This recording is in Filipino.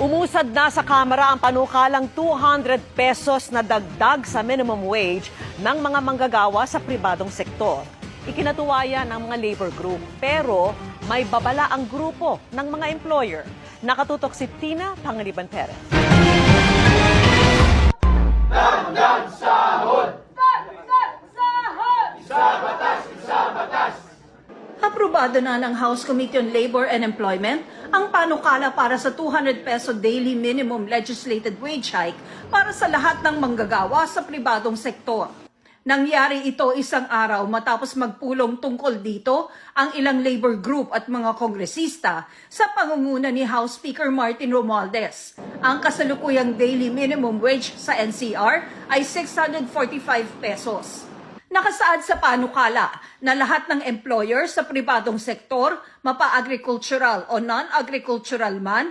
Umusad na sa Kamara ang panukalang 200 pesos na dagdag sa minimum wage ng mga manggagawa sa pribadong sektor. Ikinatuwa yan ng mga labor group pero may babala ang grupo ng mga employer. Nakatutok si Tina Panganiban Perez. Aprobado na ng House Committee on Labor and Employment ang panukala para sa 200 peso daily minimum legislated wage hike para sa lahat ng manggagawa sa pribadong sektor. Nangyari ito isang araw matapos magpulong tungkol dito ang ilang labor group at mga kongresista sa pangunguna ni House Speaker Martin Romualdez. Ang kasalukuyang daily minimum wage sa NCR ay 645 pesos. Nakasaad sa panukala na lahat ng employer sa pribadong sektor, mapa-agricultural o non-agricultural man,